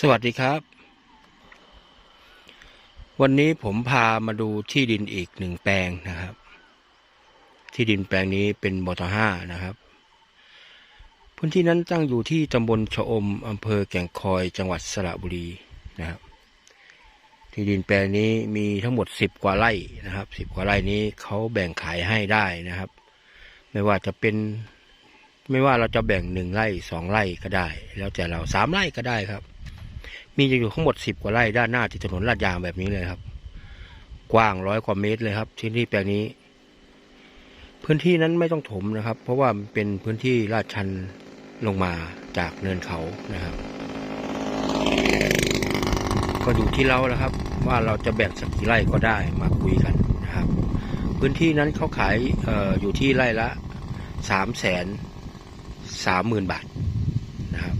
สวัสดีครับ วันนี้ผมพามาดูที่ดินอีกหนึ่งแปลงนะครับ ที่ดินแปลงนี้เป็นบทห้านะครับ พื้นที่นั้นตั้งอยู่ที่ตำบลชะอมอำเภอแก่งคอยจังหวัดสระบุรีนะครับ ที่ดินแปลงนี้มีทั้งหมดสิบกว่าไร่นะครับสิบกว่าไร่นี้เขาแบ่งขายให้ได้นะครับ ไม่ว่าจะเป็นไม่ว่าเราจะแบ่งหนึ่งไร่สองไร่ก็ได้ แล้วแต่เราสามไร่ก็ได้ครับ มีอยู่ทั้งหมดสิบกว่าไร่ด้านหน้าที่ถนนลาดยางแบบนี้เลยครับ กว้างร้อยกว่าเมตรเลยครับ ที่นี่แปลงนี้ พื้นที่นั้นไม่ต้องถมนะครับ เพราะว่าเป็นพื้นที่ลาดชันลงมาจากเนินเขานะครับ ก็อยู่ที่เราแล้วครับ ว่าเราจะแบ่งสักกี่ไร่ก็ได้มาคุยกันนะครับ พื้นที่นั้นเขาขายอออยู่ที่ไร่ละสามแสนสามหมื่นบาทนะครับ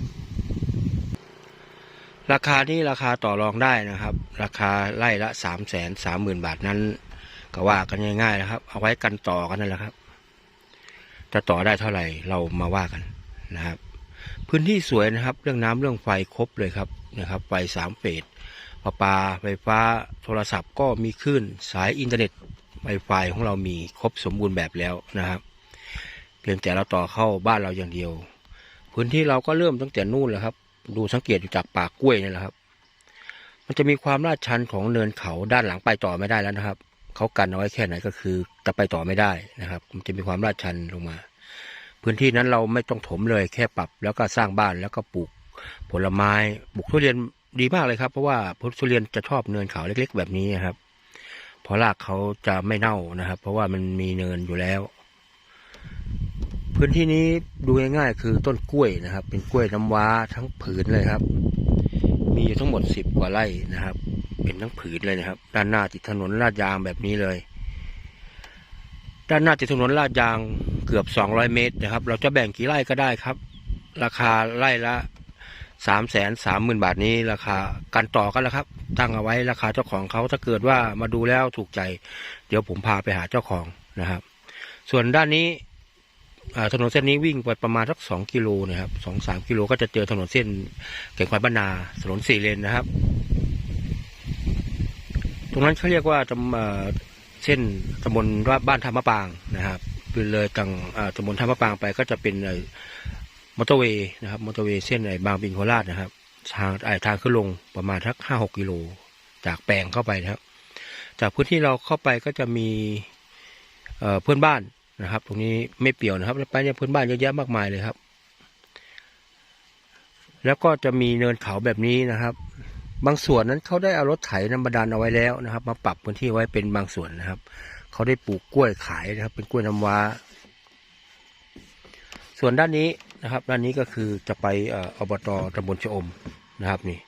ราคานี้ราคาต่อรองได้นะครับ ราคาไร่ละสามแสนสามหมื่นบาทนั้น ก็ว่ากันง่ายๆนะครับ เอาไว้กันต่อกันนั่นแหละครับ จะต่อได้เท่าไหร่เรามาว่ากันนะครับ พื้นที่สวยนะครับ เรื่องน้ำเรื่องไฟครบเลยครับนะครับ ไฟสามเฟสประปาไฟฟ้าโทรศัพท์ก็มีคลื่นสายอินเทอร์เน็ตไวไฟของเรามีครบสมบูรณ์แบบแล้วนะครับเพียงแต่เราต่อเข้าบ้านเราอย่างเดียว พื้นที่เราก็เริ่มตั้งแต่นู่นแหละครับ ดูสังเกตอยู่จากป่ากล้วยนี่แหละครับ มันจะมีความลาดชันของเนินเขาด้านหลังไปต่อไม่ได้แล้วนะครับ เขากันเอาไว้แค่ไหนก็คือจะไปต่อไม่ได้นะครับ มันจะมีความลาดชันลงมา พื้นที่นั้นเราไม่ต้องถมเลยแค่ปรับ แล้วก็สร้างบ้านแล้วก็ปลูกผลไม้ปลูกทุเรียนดีมากเลยครับ เพราะว่าทุเรียนจะชอบเนินเขาเล็ก ๆ แบบนี้นะครับเพราะรากเขาจะไม่เน่านะครับ เพราะว่ามันมีเนินอยู่แล้ว พื้นที่นี้ดูง่ายๆคือต้นกล้วยนะครับ เป็นกล้วยน้ำว้าทั้งผืนเลยครับ มีอยู่ทั้งหมดสิบกว่าไร่นะครับ เป็นทั้งผืนเลยนะครับ ด้านหน้าติดถนนลาดยางแบบนี้เลย ด้านหน้าติดถนนลาดยางเกือบสองร้อยเมตรนะครับ เราจะแบ่งกี่ไร่ก็ได้ครับ ราคาไร่ละสามแสนสามหมื่นบาทนี้ราคากันต่อกันแล้วครับ ตั้งเอาไว้ราคาเจ้าของเขาถ้าเกิดว่ามาดูแล้วถูกใจ เดี๋ยวผมพาไปหาเจ้าของนะครับ ส่วนด้านนี้ ถนนเส้นนี้วิ่งไปประมาณสักสองกิโลนะครับสองสามกิโลก็จะเจอถนนเส้นแก่งควายบ้านนาถนนสี่เลนนะครับ ตรงนั้นเขาเรียกว่าตำเส้นตำบลว่าบ้านท่ามะปางนะครับคือเลยตังอ่าตำบลท่ามะปางไปก็จะเป็นไอ้มอเตอร์เวย์นะครับมอเตอร์เวย์เส้นไอ้บางบินโคราชนะครับ ทางไอทางขึ้นลงประมาณทักห้าหกกิโลจากแปลงเข้าไปนะครับ จากพื้นที่เราเข้าไปก็จะมีเพื่อนบ้าน นะครับ ตรงนี้ไม่เปี่ยวนะครับแล้วไปเนี่ยพื้นบ้านเยอะแยะมากมายเลยครับ แล้วก็จะมีเนินเขาแบบนี้นะครับ บางส่วนนั้นเขาได้เอารถไถนำบาดาลเอาไว้แล้วนะครับ มาปรับพื้นที่ไว้เป็นบางส่วนนะครับเขาได้ปลูกกล้วยขายนะครับ เป็นกล้วยน้ำว้า ส่วนด้านนี้นะครับ ด้านนี้ก็คือจะไปเอ่ออบตตำบลชะอมนะครับนี่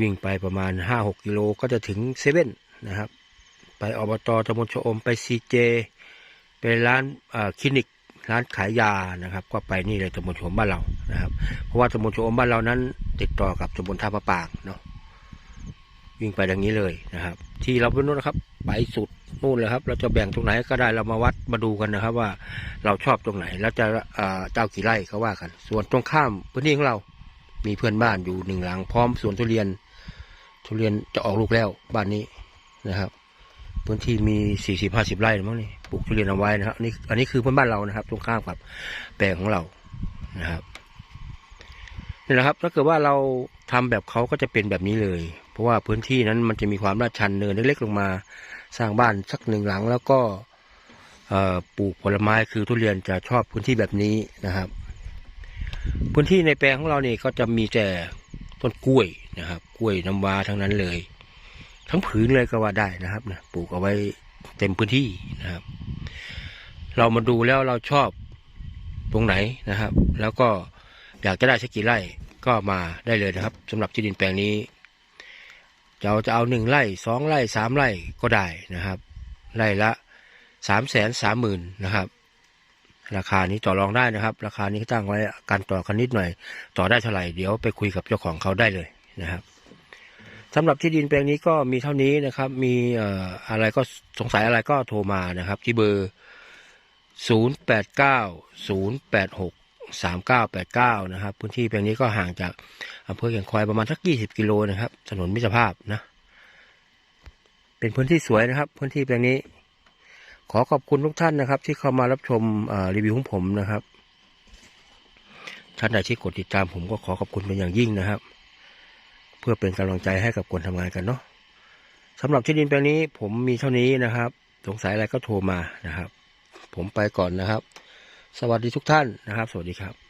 วิ่งไปประมาณห้าหกกิโลก็จะถึงเซเว่นนะครับ ไปอบตตำบลชะอมไปซีเจ เป็นร้านคลินิกร้านขายยานะครับ ก็ไปนี่เลยตำบลโฉมบ้านเรานะครับ เพราะว่าตำบลโฉมบ้านเรานั้น ติดต่อกับตำบลท่าพระปางเนาะวิ่งไปดังนี้เลยนะครับ ที่เราเป็นนู้นนะครับไปสุดนู่นเลยครับ เราจะแบ่งตรงไหนก็ได้เรามาวัดมาดูกันนะครับ ว่าเราชอบตรงไหนแล้วจะเจ้ากี่ไร่เขาว่ากัน ส่วนตรงข้ามพื้นที่ของเรา มีเพื่อนบ้านอยู่หนึ่งหลังพร้อมสวนทุเรียน ทุเรียนจะออกลูกแล้วบ้านนี้นะครับ พื้นที่มีสี่สิบห้าสิบไร่มั้งนี่ ปลูกทุเรียนเอาไว้นะครับอันนี้อันนี้คือพื้นบ้านเรานะครับ ตรงข้ามกับแปลงของเรานะครับนี่แหละครับถ้าเกิดว่าเราทำแบบเขาก็จะเป็นแบบนี้เลย เพราะว่าพื้นที่นั้นมันจะมีความลาดชันเนินเล็กๆลงมาสร้างบ้านสักหนึ่งหลัง แล้วก็ปลูกผลไม้คือทุเรียนจะชอบพื้นที่แบบนี้นะครับ พื้นที่ในแปลงของเราเนี่ก็จะมีแต่ต้นกล้วยนะครับ กล้วยน้ำว้าทั้งนั้นเลย ทั้งผืนเลยก็ว่าได้นะครับนะปลูกเอาไว้เต็มพื้นที่นะครับ เรามาดูแล้วเราชอบตรงไหนนะครับ แล้วก็อยากจะได้สักกี่ไร่ก็มาได้เลยนะครับสำหรับที่ดินแปลงนี้จะเอาจะเอาหนึ่งไร่สองไร่สามไร่ก็ได้นะครับไร่ละสามแสนสามหมื่นนะครับ ราคานี้ต่อรองได้นะครับ ราคานี้ตั้งไว้การต่อกันนิดหน่อย ต่อได้เท่าไหร่เดี๋ยวไปคุยกับเจ้าของเขาได้เลยนะครับสำหรับที่ดินแปลงนี้ก็มีเท่านี้นะครับ มีอะไรก็สงสัยอะไรก็โทรมานะครับ ที่เบอร์ 0 8 9 0 8 6สามเก้าแปดเก้านะครับ พื้นที่แปลงนี้ก็ห่างจากอำเภอแก่งคอยประมาณสักยี่สิบกิโลนะครับ ถนนมิตรภาพนะ เป็นพื้นที่สวยนะครับ พื้นที่แปลงนี้ ขอขอบคุณทุกท่านนะครับ ที่เข้ามารับชมรีวิวของผมนะครับ ท่านใดที่กดติดตามผมก็ขอขอบคุณเป็นอย่างยิ่งนะครับ เพื่อเป็นกำลังใจให้กับคนทำงานกันเนาะสำหรับที่ดินแปลงนี้ผมมีเท่านี้นะครับ สงสัยอะไรก็โทรมานะครับ ผมไปก่อนนะครับ สวัสดีทุกท่านนะครับ สวัสดีครับ